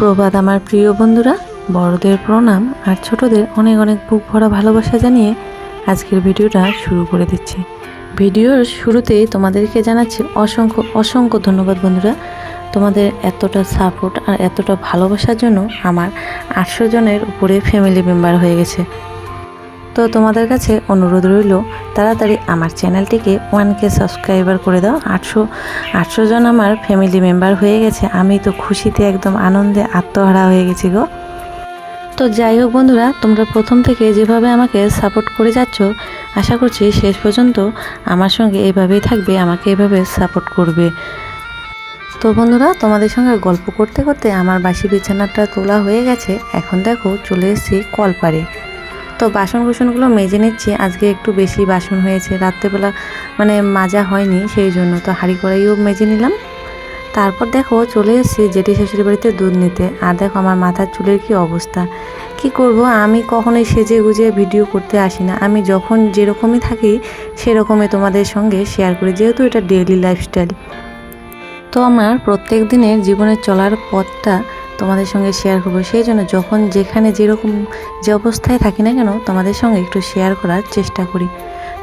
সুপ্রভাত আমার প্রিয় বন্ধুরা, বড়দের প্রণাম আর ছোটদের অনেক অনেক বুক ভরা ভালোবাসা জানিয়ে আজকের ভিডিওটা শুরু করে দিচ্ছি। ভিডিওর শুরুতেই তোমাদেরকে জানাচ্ছি অসংখ্য অসংখ্য ধন্যবাদ বন্ধুরা। তোমাদের এতটা সাপোর্ট আর এতটা ভালোবাসার জন্য আমার আটশো জনের উপরে ফ্যামিলি মেম্বার হয়ে গেছে। তো তোমাদের কাছে অনুরোধ রইল, তাড়াতাড়ি আমার চ্যানেলটিকে ওয়ান কে সাবস্ক্রাইবার করে দাও। আটশো আটশো জন আমার ফ্যামিলি মেম্বার হয়ে গেছে। আমি তো খুশিতে একদম আনন্দে আত্মহারা হয়ে গেছি গো। তো যাই হোক বন্ধুরা, তোমরা প্রথম থেকে যেভাবে আমাকে সাপোর্ট করে যাচ্ছ, আশা করছি শেষ পর্যন্ত আমার সঙ্গে এভাবেই থাকবে, আমাকে এভাবে সাপোর্ট করবে। তো বন্ধুরা, তোমাদের সঙ্গে গল্প করতে করতে আমার বাসি বিছানাটা তোলা হয়ে গেছে। এখন দেখো, চলে এসেছি কলপারে তো বাসন কুসনগুলো মেজে নিচ্ছি। আজকে একটু বেশি বাসন হয়েছে। রাত্রেবেলা মানে মাজা হয়নি, সেই জন্য তো হাঁড়ি কড়াইও মেজে নিলাম। তারপর দেখো চলে এসেছি জেঠি শ্বশুরের বাড়িতে দুধ নিতে। আর দেখো আমার মাথার চুলের কি অবস্থা। কি করব? আমি কখনোই সেজে গুজে ভিডিও করতে আসি না। আমি যখন যেরকমই থাকি, সেরকমই তোমাদের সঙ্গে শেয়ার করি, যেহেতু এটা ডেইলি লাইফস্টাইল তো আমার প্রত্যেক দিনের জীবনে চলার পথটা তোমাদের সঙ্গে শেয়ার করব। সেই জন্য যখন যেখানে যেরকম যে অবস্থায় থাকি না কেন, তোমাদের সঙ্গে একটু শেয়ার করার চেষ্টা করি।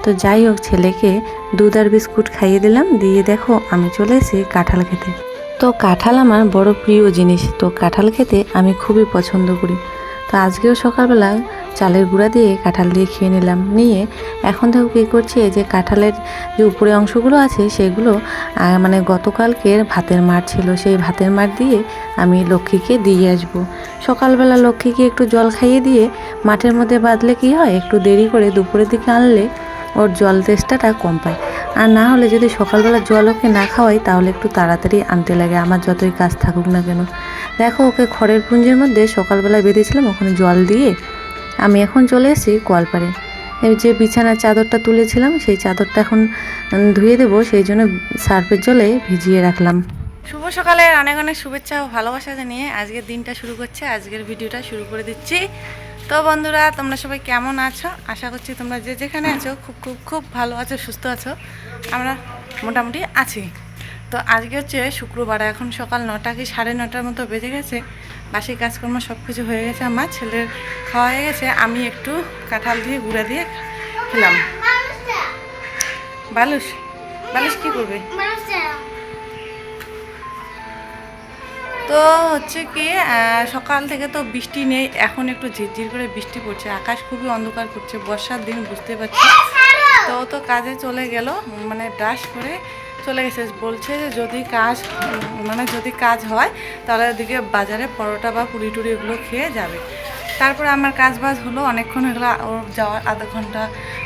তো যাই হোক, ছেলেকে দুধ আর বিস্কুট খাইয়ে দিলাম। দিয়ে দেখো, আমি চলে এসেছি কাঁঠাল খেতে। তো কাঁঠাল আমার বড় প্রিয় জিনিস। তো কাঁঠাল খেতে আমি খুবই পছন্দ করি। তো আজকেও সকালবেলা চালের গুঁড়া দিয়ে কাঁঠাল দিয়ে খেয়ে নিলাম। নিয়ে এখন দেখো কী করছি যে কাঁঠালের যে উপরে অংশগুলো আছে সেগুলো মানে গতকালকের ভাতের মার ছিল, সেই ভাতের মার দিয়ে আমি লক্ষ্মীকে দিয়ে আসব। সকালবেলা লক্ষ্মীকে একটু জল খাইয়ে দিয়ে মাঠের মধ্যে বাঁধলে কী হয়, একটু দেরি করে দুপুরের দিকে আনলে ওর জল তেষ্টাটা কম পায়। আর না হলে যদি সকালবেলা জল ওকে না খাওয়াই, তাহলে একটু তাড়াতাড়ি আনতে লাগে। আমার যতই কাজ থাকুক না কেন। দেখো, ওকে খড়ের পুঞ্জের মধ্যে সকালবেলা বেঁধেছিলাম, ওখানে জল দিয়ে আমি এখন চলে এসেছি এই যে বিছানার চাদরটা তুলেছিলাম, সেই চাদরটা এখন ধুয়ে দেবো, সেই জন্য সার্ফের জলে ভিজিয়ে রাখলাম। শুভ সকালের অনেক অনেক শুভেচ্ছা ও ভালোবাসা জানিয়ে আজকের দিনটা শুরু করছে। আজকের ভিডিওটা শুরু করে দিচ্ছি। তো বন্ধুরা, তোমরা সবাই কেমন আছো? আশা করছি তোমরা যে যেখানে আছো, খুব খুব খুব ভালো আছো, সুস্থ আছো। আমরা মোটামুটি আছি। তো আজকে হচ্ছে শুক্রবার, এখন সকাল নটা কি সাড়ে নটার মতো বেজে গেছে। বাসি কাজকর্ম সব কিছু হয়ে গেছে, আমার ছেলের খাওয়া হয়ে গেছে, আমি একটু কাঁঠাল দিয়ে গুঁড়া দিয়ে খেলাম। বালুস বালুস কি করবে? তো হচ্ছে কি সকাল থেকে তো বৃষ্টি নেই, এখন একটু ঝিরঝির করে বৃষ্টি পড়ছে, আকাশ খুবই অন্ধকার করছে, বর্ষার দিন বুঝতে পারছি। তো তো কাজে চলে গেল মানে ব্রাশ করে চলে গেছে, বলছে যে যদি কাজ মানে যদি কাজ হয়, তাহলে ওদিকে বাজারে পরোটা বা পুরি টুরি এগুলো খেয়ে যাবে। তারপরে আমার কাজ বাজ হলো, অনেকক্ষণ এগুলো ওর যাওয়ার আধা ঘণ্টা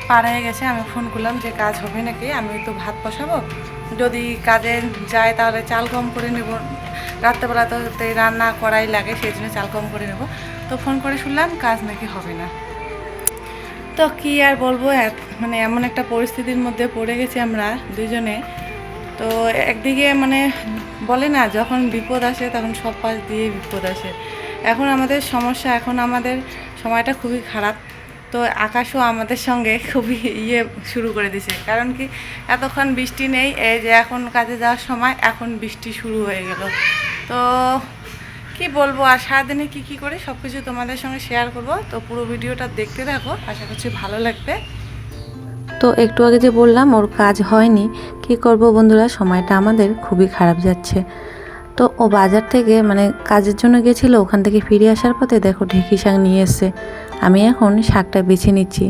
পার হয়ে গেছে, আমি ফোন করলাম যে কাজ হবে নাকি, আমি তো ভাত বসাবো, যদি কাজে যায় তাহলে চাল কম করে নেব। রাত্রেবেলা তো রান্না করাই লাগে, সেই জন্য চাল কম করে নেব। তো ফোন করে শুনলাম, কাজ নাকি হবে না। তো কী আর বলব মানে এমন একটা পরিস্থিতির মধ্যে পড়ে গেছি আমরা দুজনে। তো একদিকে মানে বলে না, যখন বিপদ আসে তখন সব পাশ দিয়ে বিপদ আসে। এখন আমাদের সমস্যা, এখন আমাদের সময়টা খুবই খারাপ। তো আকাশও আমাদের সঙ্গে খুবই ইয়ে শুরু করে দিছে। কারণ কি, এতক্ষণ বৃষ্টি নেই, এই যে এখন কাজে যাওয়ার সময় এখন বৃষ্টি শুরু হয়ে গেল। তো কি বলব, আর সারাদিনে কি কি করে সব কিছু তোমাদের সঙ্গে শেয়ার করব। তো পুরো ভিডিওটা দেখতে থাকো, আশা করছি ভালো লাগবে। তো একটু আগে যে বললাম, ওর কাজ হয়নি, কি করব বন্ধুরা, সময়টা আমাদের খুবই খারাপ যাচ্ছে। তো ও বাজার থেকে মানে কাজের জন্য গেছিল, ওখান থেকে ফিরে আসার পথে দেখো ঢেঁকি শাক নিয়ে এসছে। আমি এখন শাকটা বেছে নিচ্ছি।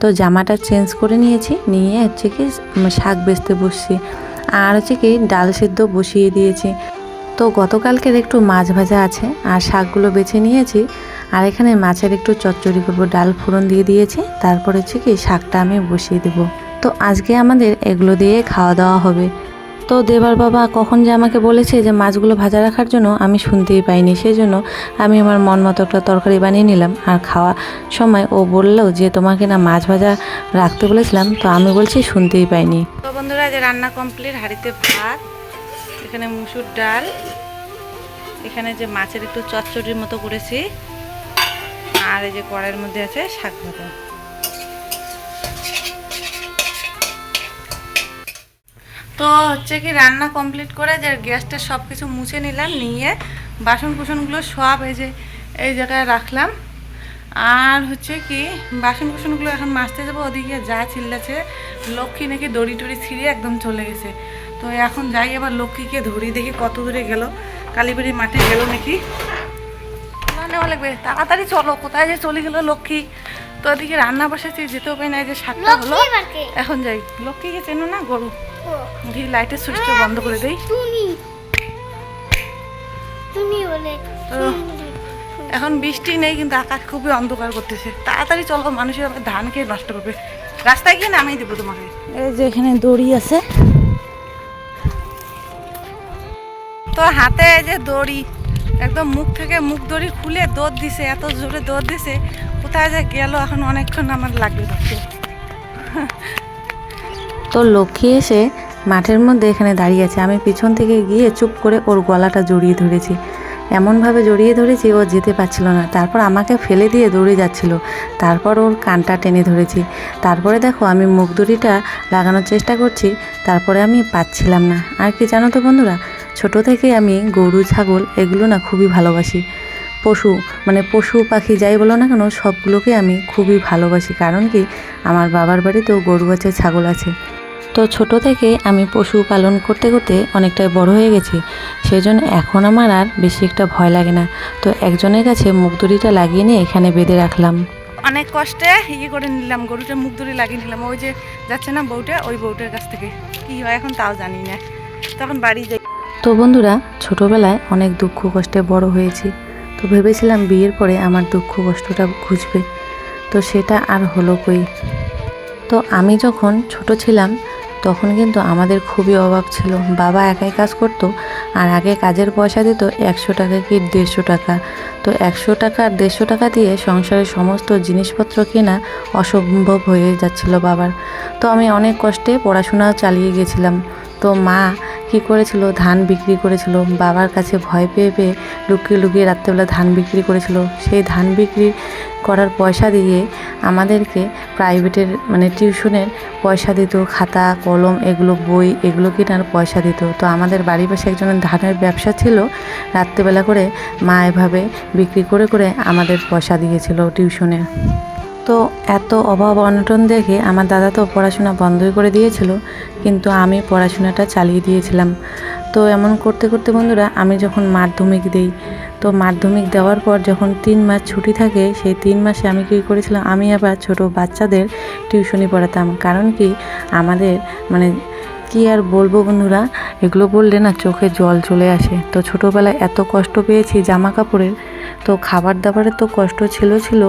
তো জামাটা চেঞ্জ করে নিয়েছি, নিয়ে হচ্ছে কি শাক বেচতে বসছি। আর হচ্ছে কি ডাল সিদ্ধ বসিয়ে দিয়েছি। তো গতকালকের একটু মাছ ভাজা আছে, আর শাকগুলো বেছে নিয়েছি। আর এখানে মাছের একটু চচ্চড়ি করব, ডাল ফোড়ন দিয়ে দিয়েছি। তারপর হচ্ছে কি শাকটা আমি বসিয়ে দেবো। তো আজকে আমাদের এগুলো দিয়ে খাওয়া দাওয়া হবে। তো দেবার বাবা কখন যে আমাকে বলেছে যে মাছগুলো ভাজা রাখার জন্য আমি শুনতেই পাইনি। সেই জন্য আমি আমার মন মতো একটা তরকারি বানিয়ে নিলাম আর খাওয়ার সময় ও বলল যে তোমাকে না মাছ ভাজা রাখতে বলেছিলাম, তো আমি বলছি শুনতেই পাইনি। তো বন্ধুরা যে রান্না কমপ্লিট হাঁড়িতে ভাত, এখানে মুসুর ডাল, এখানে যে মাছের একটু চচ্চড়ির মতো করেছি, আর এই যে কড়াইয়ের মধ্যে আছে শাক ভাজা। তো হচ্ছে কি রান্না কমপ্লিট করে যে গ্যাসটা সব কিছু মুছে নিলাম নিয়ে বাসন কুসনগুলো সব এই যে এই জায়গায় রাখলাম। আর হচ্ছে কি বাসন কুসনগুলো এখন মাজতে যাব ওদিকে যা চিল্লাছে লক্ষ্মী নাকি দড়ি টড়ি ছিঁড়ে একদম চলে গেছে। তো এখন যাই আবার লক্ষ্মীকে ধরি দেখি কত দূরে গেল। কালীবাড়ি মাঠে গেল নাকি? না নেওয়া লাগবে। তাড়াতাড়ি চলো কোথায় যে চলে গেল লক্ষ্মী। তো ওদিকে রান্না বসেছি যেতেও পাই না যে সাতটা হলো? এখন যাই। লক্ষ্মীকে চেনো না গরু? ঘি লাইটের সুইচটা বন্ধ করে দেই। তুমি তুমি বলে এখন বৃষ্টি নেই কিন্তু আকাশ খুবই অন্ধকার করতেছে। তাড়াতাড়ি চলো মানুষের আবার ধান খেয়ে নষ্ট করবে। রাস্তায় গিয়ে নামিয়ে দেবো তোমাকে। এই যে এখানে দড়ি আছে। তো হাতে এই যে দড়ি একদম মুখ থেকে মুখ দড়ি খুলে দৌড় দিছে এত জোরে দৌড় দিছে কোথায় যে গেল এখন অনেকক্ষণ আমার লাগবে তো লক্ষ্মী এসে মাঠের মধ্যে এখানে দাঁড়িয়ে আছে। আমি পিছন থেকে গিয়ে চুপ করে ওর গলাটা জড়িয়ে ধরেছি। এমনভাবে জড়িয়ে ধরেছি, ও যেতে পারছিল না। তারপর আমাকে ফেলে দিয়ে দৌড়ে যাচ্ছিল। তারপর ওর কানটা টেনে ধরেছি। তারপরে দেখো, আমি মুখ দড়িটা লাগানোর চেষ্টা করছি, তারপরে আমি পাচ্ছিলাম না। আর কি জানো তো বন্ধুরা, ছোট থেকে আমি গরু, ছাগল এগুলো না খুবই ভালোবাসি। পশু মানে পশু পাখি যাই বলো না কেন সবগুলোকে আমি খুবই ভালোবাসি। কারণ কি? আমার বাবার বাড়িতেও গরু আছে ছাগল আছে। তো ছোট থেকে আমি পশু পালন করতে করতে অনেকটাই বড় হয়ে গেছি। সেই জন্য এখন আমার আর বেশি একটা ভয় লাগে না। তো একজনের কাছে মুখদড়িটা লাগিয়ে নিয়ে এখানে বেঁধে রাখলাম। অনেক কষ্টে ইয়ে করে নিলাম গরুটা মুখ দড়ি লাগিয়ে নিলাম। ওই যে যাচ্ছে না বউটা ওই বউটার কাছ থেকে। কি হয় এখন তাও জানি না। তখন বাড়ি যাই। তো বন্ধুরা ছোটবেলায় অনেক দুঃখ কষ্টে বড় হয়েছি। তো ভেবেছিলাম বিয়ের পরে আমার দুঃখ কষ্টটা ঘুচবে। তো সেটা আর হলো কই? তো আমি যখন ছোট ছিলাম, তখন কিন্তু আমাদের খুবই অভাব ছিল। বাবা একাই কাজ করত আর আগে কাজের পয়সা দিত একশো টাকা কি দেড়শো টাকা। তো একশো টাকা আর দেড়শো টাকা দিয়ে সংসারের সমস্ত জিনিসপত্র কেনা অসম্ভব হয়ে যাচ্ছিল বাবার। তো আমি অনেক কষ্টে পড়াশোনা চালিয়ে গেছিলাম। তো মা কি করেছিল? ধান বিক্রি করেছিল। বাবার কাছে ভয় পেয়ে পেয়ে লুকিয়ে লুকিয়ে রাত্রেবেলা ধান বিক্রি করেছিল। সেই ধান বিক্রি করার পয়সা দিয়ে আমাদেরকে প্রাইভেটের মানে টিউশনের পয়সা দিত, খাতা, কলম, এগুলো বই, এগুলো কেনার পয়সা দিত। তো আমাদের বাড়ির পাশে একজনের ধানের ব্যবসা ছিল, রাত্রেবেলা করে মা এভাবে বিক্রি করে করে আমাদের পয়সা দিয়েছিল টিউশনে। তো এত অভাব অনটন দেখে আমার দাদা তো পড়াশোনা বন্ধই করে দিয়েছিল, কিন্তু আমি পড়াশোনাটা চালিয়ে দিয়েছিলাম। তো এমন করতে করতে বন্ধুরা, আমি যখন মাধ্যমিক দিই, তো মাধ্যমিক দেওয়ার পর যখন তিন মাস ছুটি থাকে, সেই তিন মাসে আমি কী করেছিলাম, আমি আবার ছোট বাচ্চাদের টিউশনি পড়াতাম। কারণ কি? আমাদের মানে কি আর বলব বন্ধুরা? এগুলো বললে না চোখে জল চলে আসে। তো ছোটোবেলায় এত কষ্ট পেয়েছি জামা কাপড়ের তো খাবার দাবারের তো কষ্ট ছিল ছিল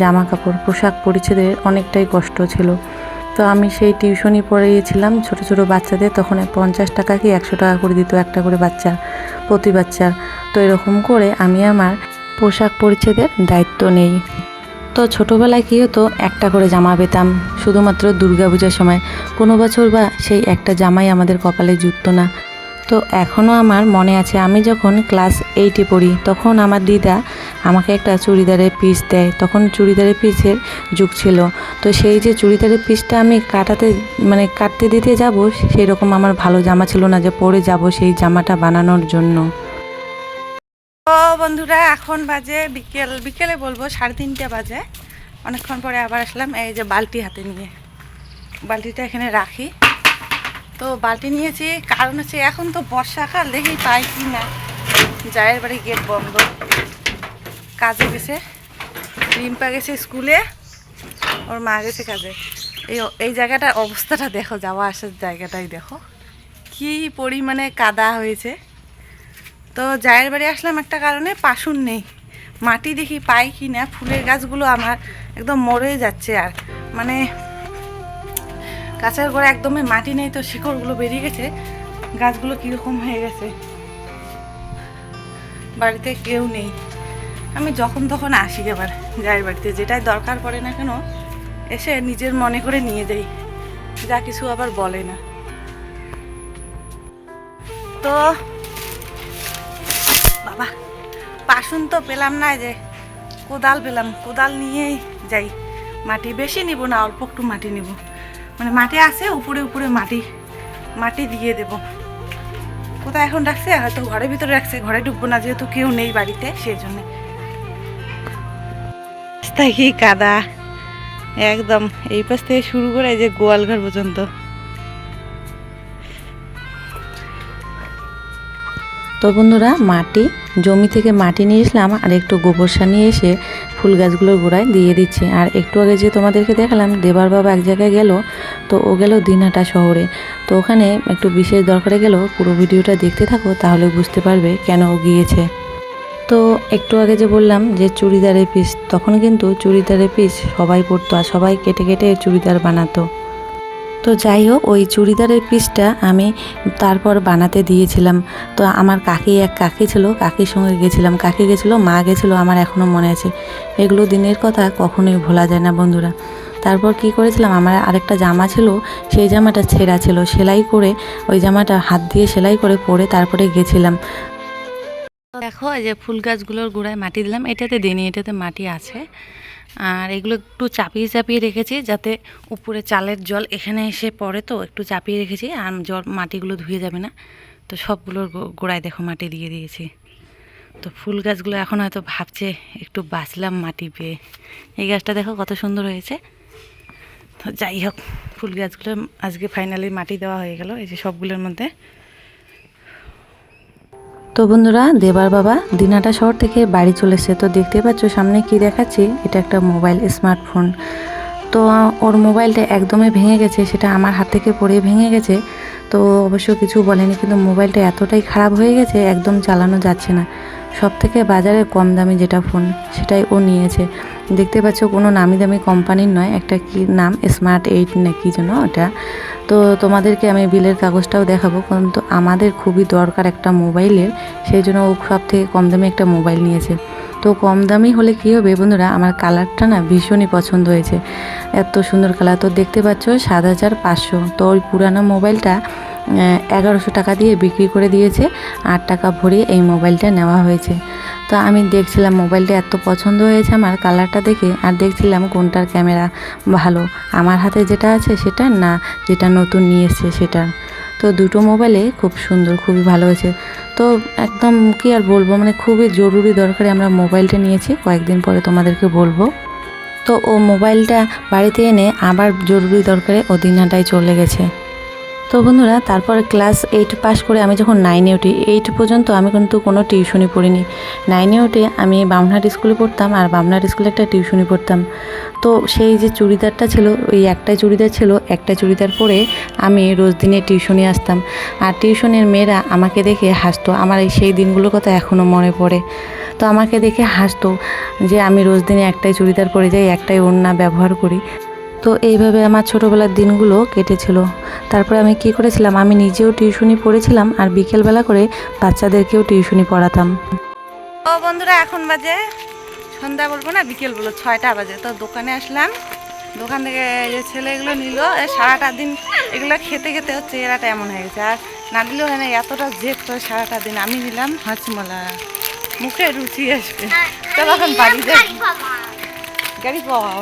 জামা কাপড় পোশাক পরিচ্ছেদের অনেকটাই কষ্ট ছিল। তো আমি সেই টিউশনি পড়িয়েছিলাম ছোট ছোট বাচ্চাদের, তখন পঞ্চাশ টাকা কি একশো টাকা করে দিত একটা করে বাচ্চা, প্রতি বাচ্চার। তো এরকম করে আমি আমার পোশাক পরিচ্ছেদের দায়িত্ব নেই। তো ছোটোবেলায় কী হতো, একটা করে জামা পেতাম, শুধুমাত্র দুর্গাপূজার সময়। কোনো বছর বা সেই একটা জামাই আমাদের কপালে জুটতো না। তো এখনও আমার মনে আছে, আমি যখন ক্লাস এইটে পড়ি, তখন আমার দিদা আমাকে একটা চুড়িদারের পিস দেয়। তখন চুড়িদারের পিসের যুগ ছিল। তো সেই যে চুড়িদারের পিসটা আমি কাটাতে মানে কাটতে দিতে যাব সেই রকম আমার ভালো জামা ছিল না যে পরে যাব সেই জামাটা বানানোর জন্য। বন্ধুরা, এখন বাজে বিকেল, বিকেলে বলব সাড়ে তিনটে বাজে। অনেকক্ষণ পরে আবার আসলাম এই যে বালতি হাতে নিয়ে। বালতিটা এখানে রাখি। তো বালতি নিয়েছি, কারণ হচ্ছে এখন তো বর্ষাকাল দেখেই পাই কি না জায়ের বাড়ি গেট বন্ধ। কাজে গেছে। রিম্পা গেছে স্কুলে, ওর মা গেছে কাজে। এই এই জায়গাটার অবস্থাটা দেখো, যাওয়া আসার জায়গাটাই দেখো। কি পরিমাণে কাদা হয়েছে। তো জায়ের বাড়ি আসলাম একটা কারণে পাশুন নেই। মাটি দেখি পাই কি না ফুলের গাছগুলো আমার একদম মরে যাচ্ছে আর। মানে গাছের গোড়া একদমই মাটি নেই তো শিকড়গুলো বেরিয়ে গেছে, গাছগুলো কীরকম হয়ে গেছে। বাড়িতে কেউ নেই। আমি যখন তখন আসি এবার জায়ের বাড়িতে, যেটাই দরকার পড়ে না কেন এসে নিজের মনে করে নিয়ে যাই, যা কিছু আবার বলে না। তো পাশুন তো পেলাম না যে, কোদাল পেলাম, কোদাল নিয়েই যাই। মাটি বেশি নিব না, অল্প একটু মাটি নিব। মানে মাটি আছে, উপরে উপরে মাটি মাটি দিয়ে দেব। কোথায় এখন রাখছে? হয়তো ঘরের ভিতরে রাখছে, ঘরে ঢুকবো না, যেহেতু কেউ নেই বাড়িতে, সেই জন্যে। কি কাদা? একদম এই পাশ থেকে শুরু করে যে গোয়ালঘর পর্যন্ত। তো বন্ধুরা, মাটি, জমি থেকে মাটি নিয়ে এসলাম আর একটু গোবর সার নিয়ে এসে ফুল গাছগুলোর গোড়ায় দিয়ে দিচ্ছি। আর একটু আগে যে তোমাদেরকে দেখালাম, দেবার বাবা এক জায়গায় গেল, তো ও গেল দিনহাটা শহরে। তো ওখানে একটু বিশেষ দরকারে গেল, পুরো ভিডিওটা দেখতে থাকো, তাহলে বুঝতে পারবে কেন ও গিয়েছে। তো একটু আগে যে বললাম যে চুড়িদারের পিস, তখন কিন্তু চুড়িদারের পিস সবাই পরতো আর সবাই কেটে কেটে চুড়িদার বানাতো। তো যাই হোক, ওই চুড়িদারের পিসটা আমি তারপর বানাতে দিয়েছিলাম। তো আমার কাকি এক কাকি ছিল, কাকির সঙ্গে গেছিলাম। কাকি গেছিল, মা গেছিল, আমার এখনও মনে আছে। এগুলো দিনের কথা, কখনোই ভোলা যায় না বন্ধুরা। তারপর কি করেছিলাম, আমার আরেকটা জামা ছিল, সেই জামাটা ছেঁড়া ছিল। সেলাই করে, ওই জামাটা হাত দিয়ে সেলাই করে পরে তারপরে গেছিলাম। দেখো যে ফুল গাছগুলোর গোড়ায় মাটি দিলাম। এটাতে দিইনি এটাতে মাটি আছে। আর এগুলো একটু চাপিয়ে চাপিয়ে রেখেছি যাতে উপরে চালের জল এখানে এসে পড়ে তো একটু চাপিয়ে রেখেছি আর জল মাটিগুলো ধুয়ে যাবে না। তো সবগুলোর গোড়ায় দেখো মাটি দিয়ে দিয়েছি। তো ফুল গাছগুলো এখন হয়তো ভাবছে একটু বাঁচলাম মাটি পেয়ে। এই গাছটা দেখো কত সুন্দর হয়েছে। তো যাই হোক, ফুল গাছগুলো আজকে ফাইনালি মাটি দেওয়া হয়ে গেল। এই যে সবগুলোর মধ্যে তো বন্ধুরা, দেবার বাবা দিনাটা শহর থেকে বাড়ি চলে এসেছে। তো দেখতে পাচ্ছ, সামনে কি দেখাচ্ছি? এটা একটা মোবাইল স্মার্টফোন। তো ওর মোবাইলটা একদমই ভেঙে গেছে, সেটা আমার হাত থেকে পড়ে ভেঙে গেছে। তো অবশ্য কিছু বলেনি, কিন্তু মোবাইলটা এতটাই খারাপ হয়ে গেছে, একদম চালানো যাচ্ছে না। সব থেকে বাজারে কম দামি যেটা ফোন, সেটাই ও নিয়েছে। দেখতে পাচ্ছ কোনো নামি দামি কোম্পানির নয়, একটা কি নাম স্মার্ট এইট না কি যেন ওটা। তো তোমাদেরকে আমি বিলের কাগজটাও দেখাবো, কিন্তু আমাদের খুবই দরকার একটা মোবাইলের, সেই জন্য ও সব থেকে কম দামি একটা মোবাইল নিয়েছে। তো কম দামি হলে কী হবে বন্ধুরা? আমার কালারটা না ভীষণই পছন্দ হয়েছে। এত সুন্দর কালার। তো দেখতে পাচ্ছ সাত হাজার পাঁচশো। তো ওই পুরানো মোবাইলটা এগারোশো টাকা দিয়ে বিক্রি করে দিয়েছে। আট টাকা ভরে এই মোবাইলটা নেওয়া হয়েছে। তো আমি দেখছিলাম মোবাইলটা এত পছন্দ হয়েছে আমার কালারটা দেখে, আর দেখছিলাম কোনটার ক্যামেরা ভালো। আমার হাতে যেটা আছে সেটা না, যেটা নতুন নিয়ে এসছে সেটা তো দুটো মোবাইলে খুব সুন্দর, খুবই ভালো হয়েছে। তো একদম কি আর বলব মানে খুবই জরুরি দরকারে আমরা মোবাইলটা নিয়েছি, কয়েকদিন পরে তোমাদেরকে বলব। তো ও মোবাইলটা বাড়িতে এনে আবার জরুরি দরকারে ও দিনহাটায় চলে গেছে। তো বন্ধুরা, তারপর ক্লাস এইট পাস করে আমি যখন নাইনে উঠি এইট পর্যন্ত আমি কিন্তু কোনো টিউশনই পড়িনি। নাইনে উঠে আমি বামনহাট স্কুলে পড়তাম আর বামনহাট স্কুলে একটা টিউশনি পড়তাম। তো সেই যে চুড়িদারটা ছিল, ওই একটাই চুড়িদার ছিল একটা চুড়িদার পরে আমি রোজ দিনে টিউশনি আসতাম। আর টিউশনের মেয়েরা আমাকে দেখে হাসতো, আমার এই সেই দিনগুলোর কথা এখনও মনে পড়ে। তো আমাকে দেখে হাসতো যে আমি রোজ দিনে একটাই চুড়িদার পরে যাই, একটাই ওড়না ব্যবহার করি। তো এইভাবে আমার ছোটোবেলার দিনগুলো কেটেছিল। তারপরে আমি কি করেছিলাম, আমি নিজেও টিউশনি পড়েছিলাম আর বিকেলবেলা করে বাচ্চাদেরকেও টিউশনি পড়াতাম। ও বন্ধুরা, এখন বাজে সন্ধ্যা বলব না, বিকেল বলব, ছয়টা বাজে। তো দোকানে আসলাম, দোকান থেকে যে ছেলেগুলো নিল সারাটা দিন এগুলো খেতে খেতে হচ্ছে এরাটা এমন হয়ে গেছে। আর না দিলেও হয় না এতটা জেদ তো সারাটা দিন আমি নিলাম হাঁচমলা। মুখে রুচি আসবে। চলো এখন বাড়ি যাই। গাড়ি পাওয়া।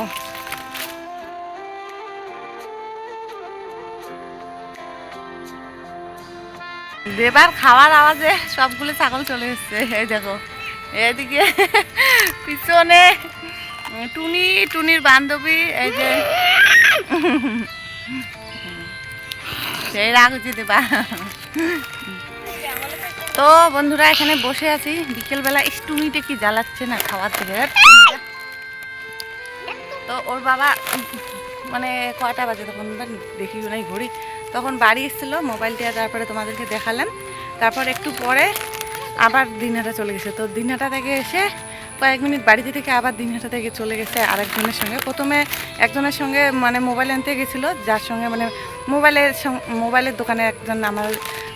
দেবার খাওয়ার আওয়াজে সবগুলো ছাগল চলে এসছে। এই দেখো, এদিকে পিছনে টুনি, টুনির বান্ধবী, এই যে, সেই হচ্ছে দেবা। তো বন্ধুরা, এখানে বসে আছি। বিকেলবেলা টুনিটা কি জ্বালাচ্ছে না খাওয়ার থেকে তো ওর বাবা মানে কয়টা বাজে তখন বা দেখিও নাই ঘড়ি। তখন বাড়ি এসেছিল মোবাইলটা তারপরে তোমাদেরকে দেখালাম। তারপর একটু পরে আবার দিনহাটা চলে গেছে। তো দিনহাটা থেকে এসে কয়েক মিনিট বাড়িতে থেকে আবার দিনহাটা থেকে চলে গেছে আরেকজনের সঙ্গে। প্রথমে একজনের সঙ্গে মানে মোবাইল আনতে গেছিল, যার সঙ্গে মানে মোবাইলের মোবাইলের দোকানে একজন আমার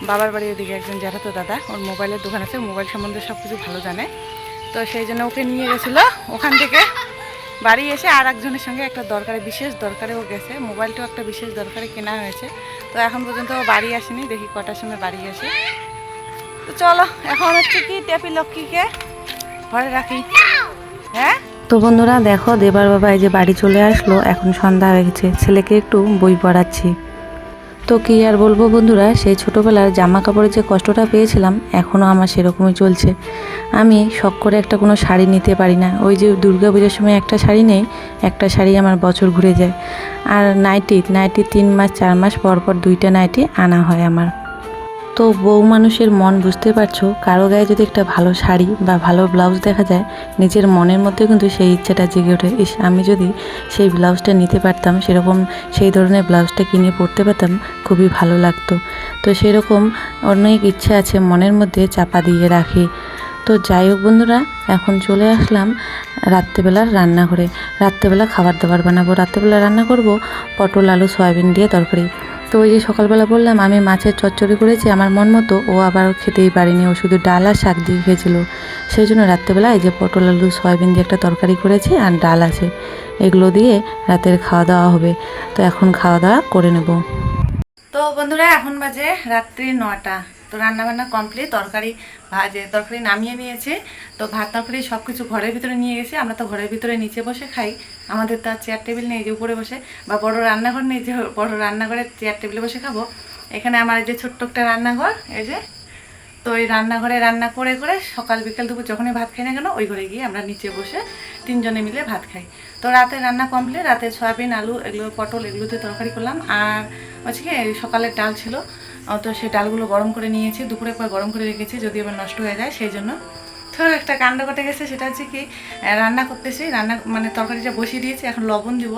বাবার বাড়ির দিকে একজন জ্যাঠাতো দাদা, ওর মোবাইলের দোকান আছে মোবাইল সম্বন্ধে সব কিছু ভালো জানে। তো সেই জন্য ওকে নিয়ে গেছিল ওখান থেকে। বাড়ি এসে আর একজনের সঙ্গে একটা দরকারে, বিশেষ দরকারেও গেছে। মোবাইলটাও একটা বিশেষ দরকারে কেনা হয়েছে। তো এখন পর্যন্ত বাড়ি আসেনি, দেখি কটার সময় বাড়ি আসে। তো চলো, এখন হচ্ছে কি টেপি লক্ষ্মীকে ঘরে রাখি। হ্যাঁ? তো বন্ধুরা দেখো, দেবার বাবা এই যে বাড়ি চলে আসলো, এখন সন্ধ্যা হয়ে গেছে। ছেলেকে একটু বই পড়াচ্ছি। তো কী আর বলব বন্ধুরা, সেই ছোটোবেলার জামা কাপড়ের যে কষ্টটা পেয়েছিলাম এখনও আমার সেরকমই চলছে। আমি শখ করে একটা কোনো শাড়ি নিতে পারি না। ওই যে দুর্গা পুজোর সময় একটা শাড়ি নেই, একটা শাড়ি আমার বছর ঘুরে যায়। আর নাইটি নাইটি তিন মাস, চার মাস পর পর দুইটা নাইটি আনা হয় আমার। তো বউ মানুষের মন বুঝতে পারছ? কারও গায়ে যদি একটা ভালো শাড়ি বা ভালো ব্লাউজ দেখা যায়, নিজের মনের মধ্যে কিন্তু সেই ইচ্ছাটা জেগে ওঠে। ইস, আমি যদি সেই ব্লাউজটা নিতে পারতাম, সেরকম সেই ধরনের ব্লাউজটা কিনে পরতে পারতাম, খুবই ভালো লাগতো। তো সেরকম অনেক ইচ্ছা আছে মনের মধ্যে চাপা দিয়ে রাখি। তো যাই হোক বন্ধুরা, এখন চলে আসলাম রাত্রেবেলার রান্নাঘরে। রাত্রেবেলা খাবার দাবার বানাবো। রাত্রেবেলা রান্না করব পটল, আলু, সয়াবিন দিয়ে তরকারি। তো ওই যে সকালবেলা বললাম, আমি মাছের চচ্চড়ি করেছি আমার মন মতো, ও আবার খেতেই পারেনি। ও শুধু ডাল আর শাক দিয়ে খেয়েছিল। সেই জন্য রাত্রেবেলা এই যে পটল, আলু, সয়াবিন দিয়ে একটা তরকারি করেছি আর ডাল আছে। এগুলো দিয়ে রাতের খাওয়া দাওয়া হবে। তো এখন খাওয়া দাওয়া করে নেব। তো বন্ধুরা, এখন বাজে রাত্রি নটা। তো রান্না বান্না কমপ্লিট তরকারি ভাজে তরকারি নামিয়ে নিয়েছি। তো ভাত, তরকারি সব কিছু ঘরের ভিতরে নিয়ে গেছি। আমরা তো ঘরের ভিতরে নিচে বসে খাই। আমাদের তো আর চেয়ার টেবিল নেই যে উপরে বসে। বা বড় রান্নাঘর নেই যে বড় রান্নাঘরে চেয়ার টেবিলে বসে খাব। এখানে আমার যে ছোট্ট একটা রান্নাঘর, এই যে। তো ওই রান্নাঘরে রান্না করে করে সকাল, বিকেল, দুপুর যখনই ভাত খাই না কেন, ওই ঘরে গিয়ে আমরা নিচে বসে তিনজনে মিলে ভাত খাই। তো রাতে রান্না কমপ্লিট রাতে সয়াবিন, আলু, এগুলো পটল, এগুলোতে তরকারি করলাম। আর হচ্ছে কি সকালের ডাল ছিল। তো সেই ডালগুলো গরম করে নিয়েছি, দুপুরে একবার গরম করে রেখেছি যদি আবার নষ্ট হয়ে যায়, সেই জন্য। তো একটা কাণ্ড ঘটে গেছে, সেটা হচ্ছে কি রান্না করতেছি, রান্না মানে তরকারিটা বসিয়ে দিয়েছি, এখন লবণ দিব।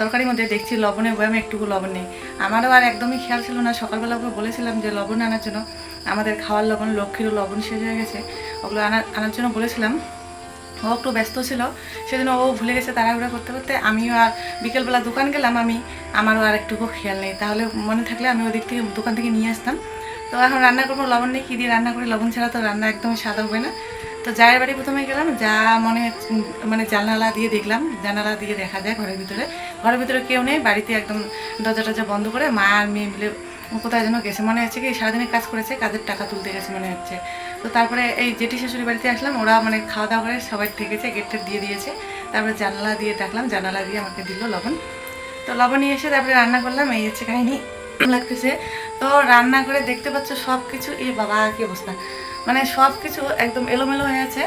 তরকারির মধ্যে দেখছি লবণের বয়ামে একটুকু লবণ নেই। আমারও আর একদমই খেয়াল ছিল না, সকালবেলা ওকে বলেছিলাম যে লবণ আনার জন্য। আমাদের খাওয়ার লবণ, লক্ষ্মীরও লবণ শেষ হয়ে গেছে, ওগুলো আনার আনার জন্য বলেছিলাম। ও একটু ব্যস্ত ছিল, সেজন্য ও ভুলে গেছে তাড়াহুড়া করতে করতে। আমিও আর বিকেলবেলা দোকান গেলাম আমি, আমারও আর একটুকু খেয়াল নেই। তাহলে মনে থাকলে আমি ওদিক থেকে দোকান থেকে নিয়ে আসতাম। তো এখন রান্না করব, লবণ নেই, কী দিয়ে রান্না করি? লবণ ছাড়া তো রান্না একদমই স্বাদ হবে না। তো যায়ের বাড়ি প্রথমে গেলাম, যা মনে মানে জানালা দিয়ে দেখলাম, জানালা দিয়ে দেখা যায় ঘরের ভিতরে। ঘরের ভিতরে কেউ নেই, বাড়িতে একদম দরজা টরজা বন্ধ করে মা আর মেয়ে মিলে কোথায় যেন গেছে। মনে হচ্ছে কি সারাদিনের কাজ করেছে, কাজের টাকা তুলতে গেছে মনে হচ্ছে। তো তারপরে এই জেঠি শাশুড়ি বাড়িতে আসলাম, ওরা মানে খাওয়া দাওয়া করে সবাই থেকেছে গেটটা দিয়ে দিয়েছে। তারপরে জানালা দিয়ে ডাকলাম, জানালা দিয়ে আমাকে দিল লবণ। তো লবণ নিয়ে এসে তারপরে রান্না করলাম, এই হচ্ছে কাহিনি। লাগতেছে। তো রান্না করে দেখতে পাচ্ছ সব কিছু এ বাবা, কি অবস্থা। মানে সব কিছু একদম এলোমেলো হয়ে আছে।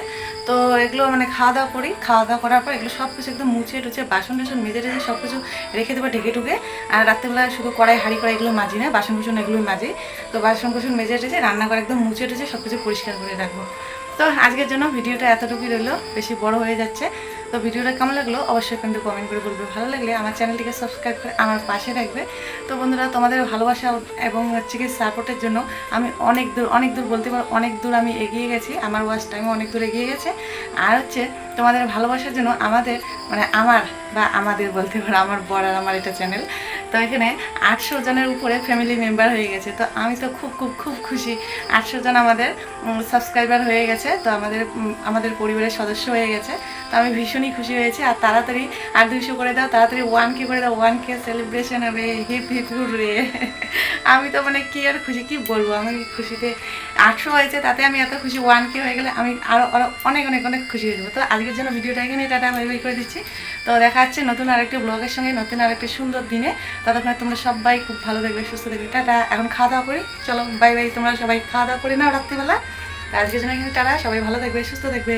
তো এগুলো মানে খাওয়া দাওয়া করি। খাওয়া দাওয়া করার পর এগুলো সব কিছু একদম মুছে টুছে, বাসন টাসন মেজে টেজে সব কিছু রেখে দেবো ঢেকে ঢুকে আর রাত্রেবেলা শুধু কড়াই, হাঁড়ি কড়াই এগুলো মাজি না, বাসন কুসন এগুলো মাজি। তো বাসন কুসন মেজে টেজে রান্না করে একদম মুছে টুছে সব কিছু পরিষ্কার করে রাখব। তো আজকের জন্য ভিডিওটা এতটুকুই রইল। বেশি বড় হয়ে যাচ্ছে। তো ভিডিওটা কেমন লাগল? অবশ্যই কিন্তু কমেন্ট করে বলবে। ভালো লাগলে আমার চ্যানেলটিকে সাবস্ক্রাইব করে আমার পাশে রাখবে তো বন্ধুরা, তোমাদের ভালোবাসা এবং হচ্ছে কি সাপোর্টের জন্য আমি অনেক দূর অনেক দূর বলতে পারো, অনেক দূর আমি এগিয়ে গেছি। আমার ওয়াচ টাইমে অনেক দূর এগিয়ে গেছে। আর হচ্ছে তোমাদের ভালোবাসার জন্য আমাদের মানে আমার বা আমাদের বলতে পারো, আমার বড় আর আমার এটা চ্যানেল তো এখানে আটশো জনের উপরে ফ্যামিলি মেম্বার হয়ে গেছে। তো আমি তো খুব খুব খুব খুশি। আটশো জন আমাদের সাবস্ক্রাইবার হয়ে গেছে। তো আমাদের আমাদের পরিবারের সদস্য হয়ে গেছে। তো আমি ভীষণই খুশি হয়েছি। আর তাড়াতাড়ি আর দুইশো করে দাও, তাড়াতাড়ি ওয়ান কে করে দাও ওয়ান কে সেলিব্রেশন হবে। হিপ হিপ রে আমি তো মানে কি আর খুশি, কি বলব? আমি খুশিতে আটশো হয়েছে, তাতে আমি এত খুশি ওয়ান কে হয়ে গেলে আমি আরও অনেক অনেক অনেক খুশি হয়ে যাব। তো আজকের জন্য ভিডিওটা এখানে টাটা বাই করে দিচ্ছি। তো দেখা যাচ্ছে নতুন আরেকটি ব্লগের সঙ্গে, নতুন আরেকটি সুন্দর দিনে। ততক্ষণে তোমরা সবাই খুব ভালো থাকবে, সুস্থ থাকবে। টাটা। এখন খাওয়া দাওয়া করি। চলো বাই বাই তোমরা সবাই খাওয়া দাওয়া করে নাও রাত্রিবেলা। আজকের জন্য এখানে টাটা। সবাই ভালো থাকবে, সুস্থ থাকবে।